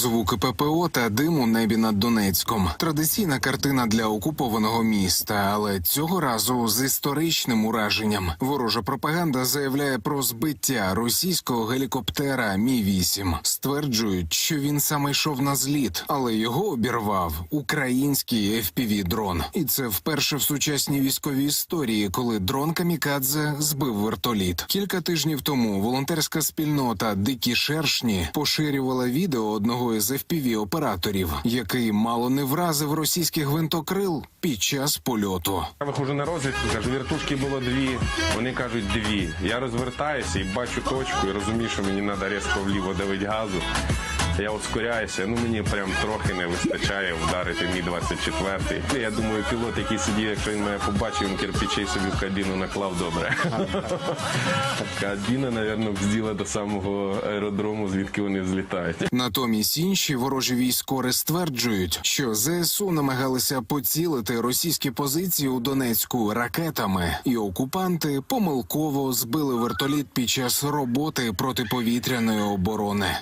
Звуки ППО та дим у небі над Донецьком. Традиційна картина для окупованого міста, але цього разу з історичним ураженням. Ворожа пропаганда заявляє про збиття російського гелікоптера Мі 8 Стверджують, що він саме йшов на зліт, але його обірвав український fpv дрон. І це вперше в сучасній військовій історії, коли дрон Камікадзе збив вертоліт. Кілька тижнів тому волонтерська спільнота Дикі Шершні поширювала відео одного із fpv операторів, який мало не вразив російських гвинтокрил під час польоту. Я виходжу на розвідку, кажу, вертушки було дві. Вони кажуть дві. Я розвертаюся і бачу точку, і розумію, що мені треба різко вліво давити газу. Я ускоряюся, ну мені прям трохи не вистачає вдарити мі 24 Я думаю, пілот, який сидів, якщо він мене побачив, він кирпичей собі в кабіну наклав добре. Кабіна, мабуть, бзділа до самого аеродрому, звідки вони злітають. Натомість інші ворожі військори стверджують, що ЗСУ намагалися поцілити російські позиції у Донецьку ракетами, і окупанти помилково збили вертоліт під час роботи протиповітряної оборони.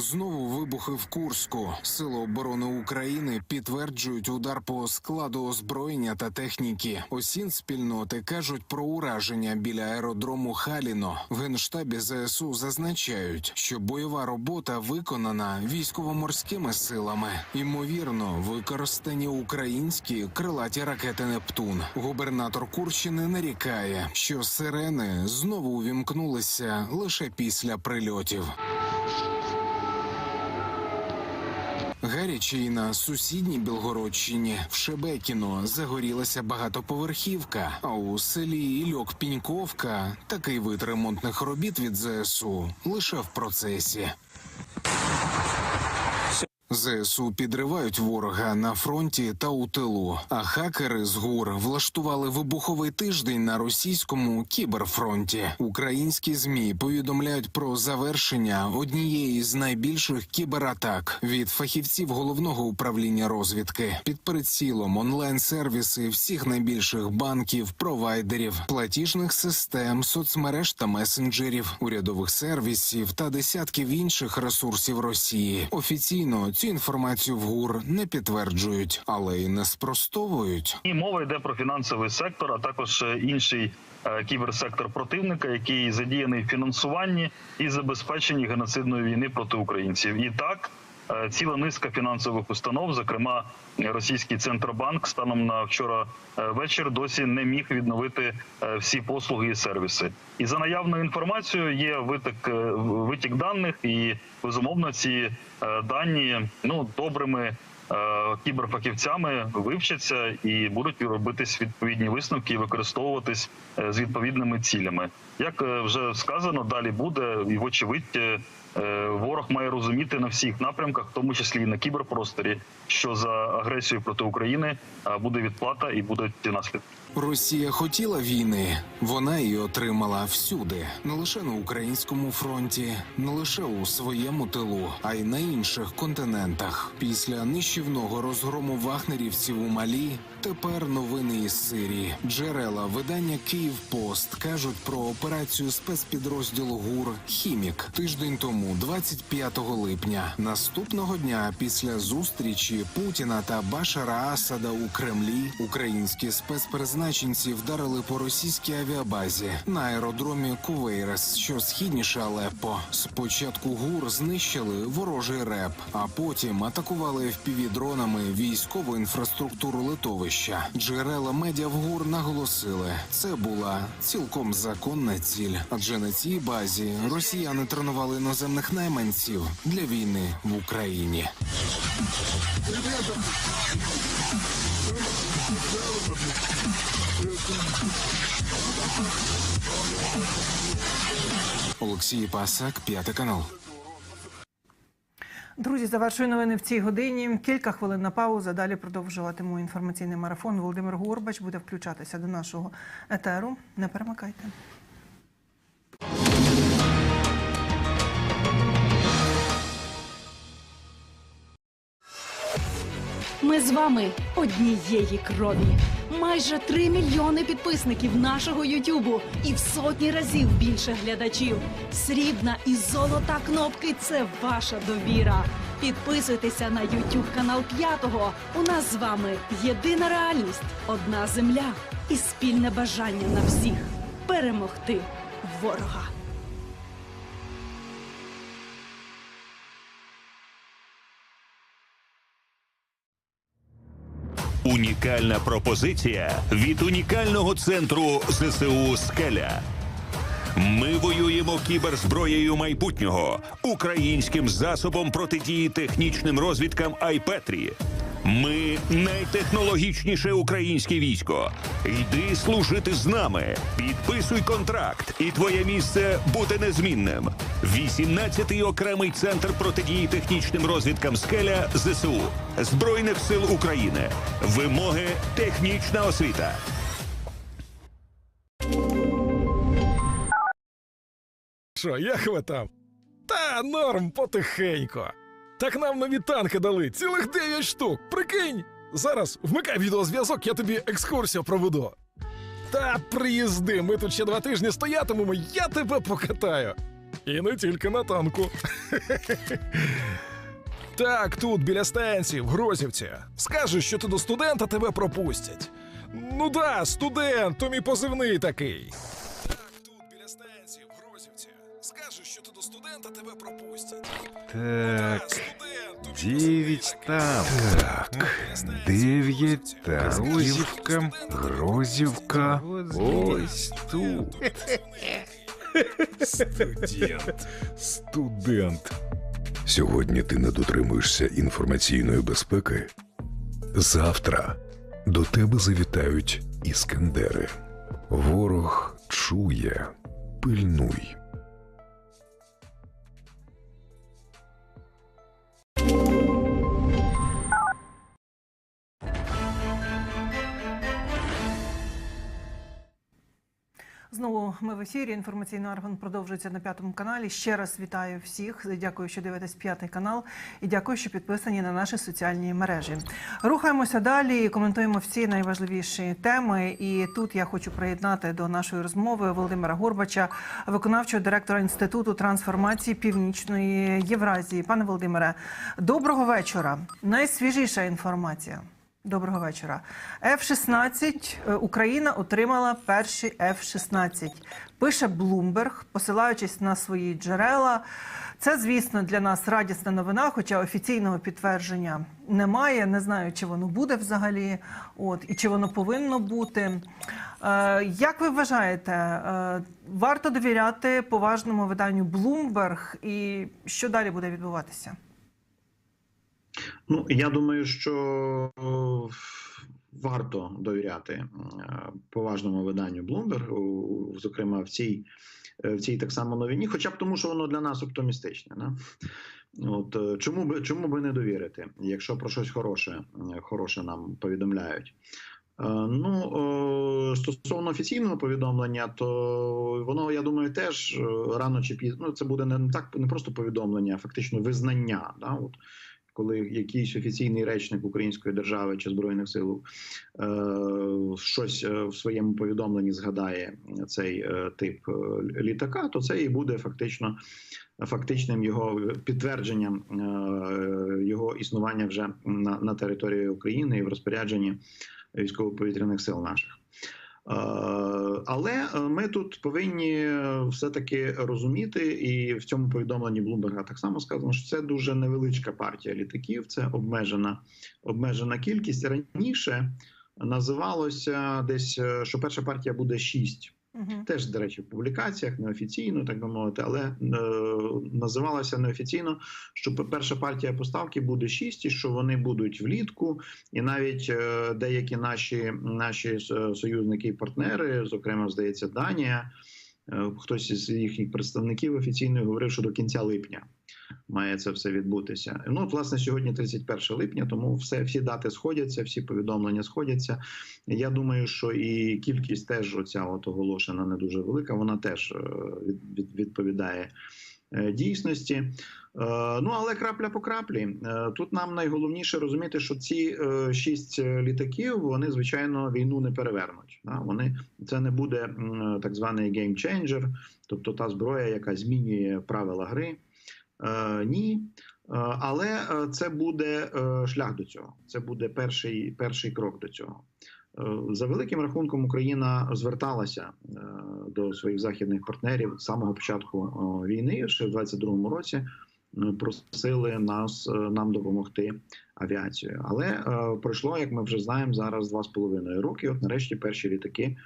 Знову вибухи в Курську. Сили оборони України підтверджують удар по складу озброєння та техніки. Осін спільноти кажуть про ураження біля аеродрому Халіно. В генштабі ЗСУ зазначають, що бойова робота виконана військово-морськими силами. Ймовірно, використані українські крилаті ракети Нептун. Губернатор Курщини нарікає, що сирени знову увімкнулися лише після прильотів. Гаряче і на сусідній Білгородщині в Шебекіно загорілася багатоповерхівка. А у селі Ільок Піньковка такий вид ремонтних робіт від ЗСУ лише в процесі. ЗСУ підривають ворога на фронті та у тилу. А хакери з ГУР влаштували вибуховий тиждень на російському кіберфронті. Українські змі повідомляють про завершення однієї з найбільших кібератак від фахівців головного управління розвідки під прицілом онлайн-сервіси всіх найбільших банків, провайдерів, платіжних систем, соцмереж та месенджерів, урядових сервісів та десятків інших ресурсів Росії. Офіційно цю інформацію в ГУР не підтверджують, але й не спростовують. І мова йде про фінансовий сектор, а також е, інший е, кіберсектор противника, який задіяний в фінансуванні і забезпеченні геноцидної війни проти українців. І так. Е, Ціла низка фінансових установ, зокрема російський центробанк, станом на вчора е, вечір досі не міг відновити е, всі послуги і сервіси. І за наявною інформацією є витік, витік даних, і безумовно ці дані ну добрими кіберфахівцями вивчаться і будуть робитись відповідні висновки і використовуватись е, з відповідними цілями. Як е, вже сказано, далі буде і вочевидь. е, е, Ворог має розуміти на всіх напрямках, в тому числі і на кіберпросторі, що за агресію проти України е, буде відплата і будуть наслідки. Росія хотіла війни, вона її отримала всюди, не лише на українському фронті, не лише у своєму тилу, а й на інших континентах. Після нищівного розгрому вагнерівців у Малі. Тепер новини із Сирії. Джерела видання Київпост кажуть про операцію спецпідрозділу ГУР Хімік тиждень тому, 25 липня. Наступного дня після зустрічі Путіна та Башара Асада у Кремлі українські спецпризначенці вдарили по російській авіабазі на аеродромі Кувейрес, що східніше Алеппо. Спочатку ГУР знищили ворожий реп, а потім атакували FPV-дронами військову інфраструктуру литовища. Джерела медіа в ГУР наголосили, це була цілком законна ціль, адже на цій базі росіяни тренували іноземних найманців для війни в Україні. Олексій Пасак, п'ятий канал. Друзі, завершую новини в цій годині. Кілька хвилин на пауза. Далі продовжуватиму інформаційний марафон. Володимир Горбач буде включатися до нашого етеру. Не перемикайте. Ми з вами однієї крові. Майже 3 мільйони підписників нашого Ютубу і в сотні разів більше глядачів. Срібна і золота кнопки це ваша довіра. Підписуйтеся на Ютуб канал П'ятого. У нас з вами єдина реальність, одна земля і спільне бажання на всіх перемогти ворога. Унікальна пропозиція від унікального центру ЗСУ Скеля. Ми воюємо кіберзброєю майбутнього, українським засобом протидії технічним розвідкам Айпетрі. Ми найтехнологічніше українське військо. Йди служити з нами. Підписуй контракт, і твоє місце буде незмінним. 18-й окремий центр протидії технічним розвідкам скеля ЗСУ Збройних сил України. Вимоги технічна освіта. Що, як ви там? Та норм потихенько. Так нам нові танки дали, цілих 9 штук. Прикинь! Зараз вмикай відеозв'язок, я тобі екскурсію проведу. Та приїзди, ми тут ще два тижні стоятимемо, я тебе покатаю. І не тільки на танку. Так, тут, біля станції, в Грозівці. Скажеш, що ти до студента тебе пропустять. Ну да, студент, то мій позивний такий. Ти тебе пропустять. Так, Студент, дев'ять там. Так, дев'ять та Розівка, Грозівка. Ось тут. Студент. Студент. Сьогодні ти не дотримуєшся інформаційної безпеки. Завтра до тебе завітають іскандери. Ворог чує, пильнуй. Ми в ефірі. Інформаційний аргон продовжується на п'ятому каналі. Ще раз вітаю всіх. Дякую, що дивитесь п'ятий канал, і дякую, що підписані на наші соціальні мережі. Рухаємося далі. і Коментуємо всі найважливіші теми. І тут я хочу приєднати до нашої розмови Володимира Горбача, виконавчого директора інституту трансформації Північної Євразії. Пане Володимире, доброго вечора. Найсвіжіша інформація. Доброго вечора. F-16 е, Україна отримала перший F-16. Пише Bloomberg, посилаючись на свої джерела. Це, звісно, для нас радісна новина, хоча офіційного підтвердження немає. Не знаю, чи воно буде взагалі, от і чи воно повинно бути. Е, як ви вважаєте, е, варто довіряти поважному виданню Bloomberg і що далі буде відбуватися? Ну, я думаю, що е, варто довіряти е, поважному виданню Bloomberg, зокрема в цій, е, в цій так само новині, хоча б тому, що воно для нас оптимістичне. Да? От чому би чому би не довірити, якщо про щось хороше, хороше нам повідомляють. Ну стосовно офіційного повідомлення, то воно, я думаю, теж рано чи пізно ну, це буде не так не просто повідомлення, а фактично визнання. Да? От, коли якийсь офіційний речник Української держави чи збройних сил е, щось е, в своєму повідомленні згадає цей е, тип літака, то це і буде фактично фактичним його підтвердженням його існування вже на, на території України і в розпорядженні військово-повітряних сил наших. Е, Але е, ми тут повинні все таки розуміти, і в цьому повідомленні Блумберга так само сказано, що це дуже невеличка партія літаків, це обмежена обмежена кількість. Раніше називалося десь, е, що перша партія буде шість. Угу. Теж, до речі, в публікаціях неофіційно, так би мовити, але е, називалося неофіційно, що перша партія поставки буде шість, і що вони будуть влітку, і навіть е, деякі наші наші союзники і партнери, зокрема, здається, Данія, е, хтось із їхніх представників офіційно говорив, що до кінця липня має це все відбутися. Ну, от, власне, сьогодні 31 липня, тому все всі дати сходяться, всі повідомлення сходяться. Я думаю, що і кількість теж оця от оголошена не дуже велика. Вона теж е, від, від, відповідає е, дійсності. Е, Ну але крапля по краплі. Тут нам найголовніше розуміти, що ці шість літаків вони звичайно війну не перевернуть. Вони це не буде так званий геймченджер, тобто та зброя, яка змінює правила гри. Е, Ні. Е, Але е, це буде шлях до цього. Це буде перший, перший крок до цього. За великим рахунком, Україна зверталася до своїх західних партнерів з самого початку війни, ще в 22-му році. Просили нас нам допомогти авіацією, але е, пройшло, як ми вже знаємо, зараз два з половиною роки. От нарешті перші літаки е,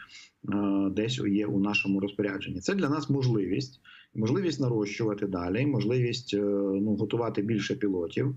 десь є у нашому розпорядженні. Це для нас можливість, можливість нарощувати далі, можливість е, ну готувати більше пілотів.